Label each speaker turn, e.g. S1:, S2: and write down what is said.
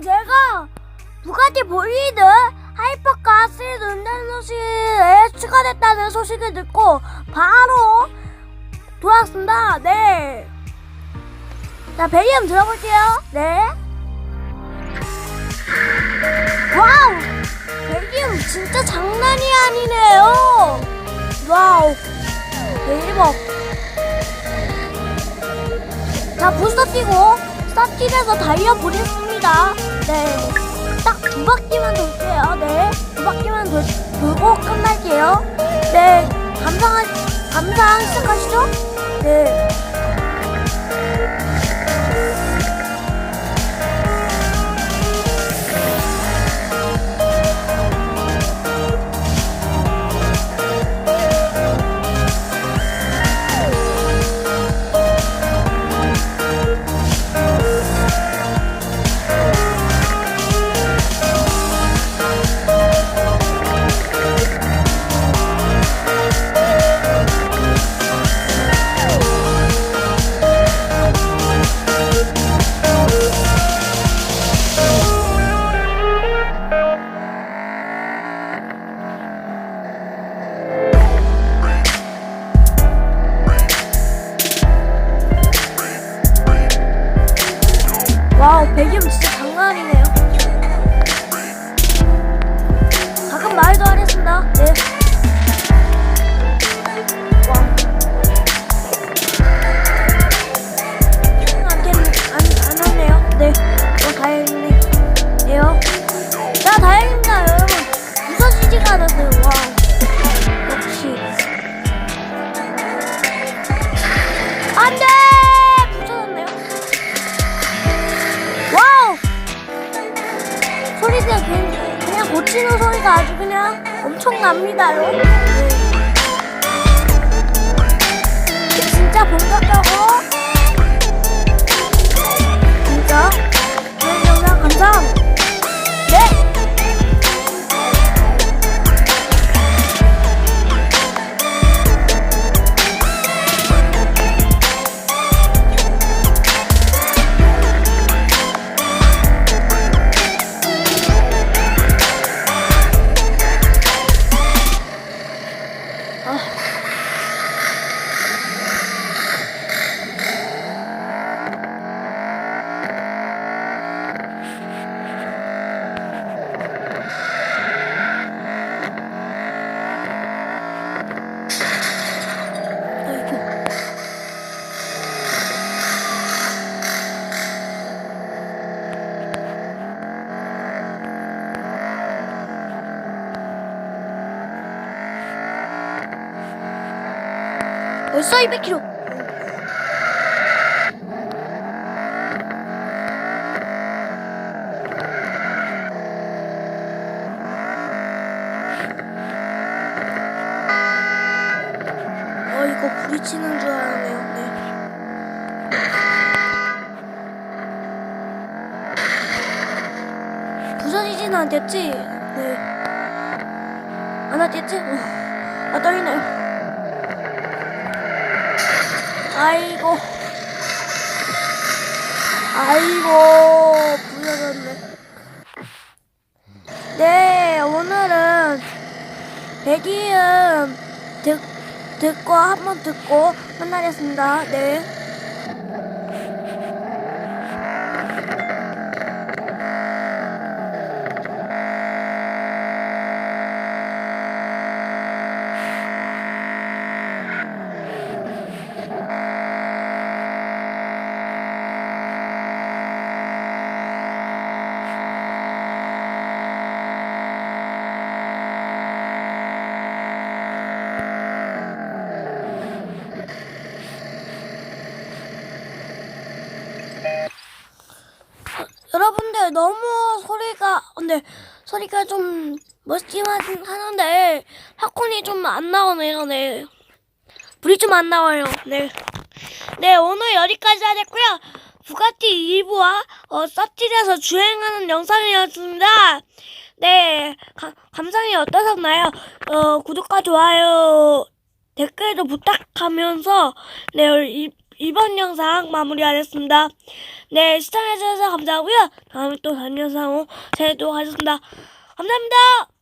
S1: 내가 부가티 볼리드 하이퍼카 3 논단 소식에 추가됐다는 소식을 듣고 바로 돌아왔습니다. 네. 자, 베리엄 들어볼게요. 네. 와우! 베리엄 진짜 장난이 아니네요. 와우. 대박. 자, 부스터 뛰고, 스타 킬에서 다이아 보냈습니다. 네. 딱 두 바퀴만 돌게요. 네. 두 바퀴만 돌, 돌고 끝날게요. 네. 감상, 감상 시작하시죠? 네. 배기음 진짜 장난 아니네요. 가끔 말도 하겠습니다. 네. 소리가 그냥, 고치는 소리가 아주 그냥 엄청납니다요. 네. 진짜 본격적으로 벌써 200km. 어 이거 부딪히는 줄 알았네요. 네. 부서지지는 않겠지? 네. 안 하겠지? 어. 아 떨리네요. 아이고. 아이고 부서졌네. 네 오늘은 백이음 듣 듣고 한번 듣고 끝나겠습니다. 네. 너무 소리가 근데 소리가 좀 멋지만 하는데 팝콘이 좀 안 나오네요. 네. 불이 좀 안 나와요. 네. 네, 오늘 여기까지 하겠고요. 부가티 2부와 어, 쌉질에서 주행하는 영상이었습니다. 네, 가- 감상이 어떠셨나요? 어, 구독과 좋아요, 댓글도 부탁하면서 네, 이, 이번 영상 마무리하겠습니다. 네, 시청해주셔서 감사하고요. 다음에 또 다른 영상으로 찾아뵙도록 하겠습니다. 감사합니다.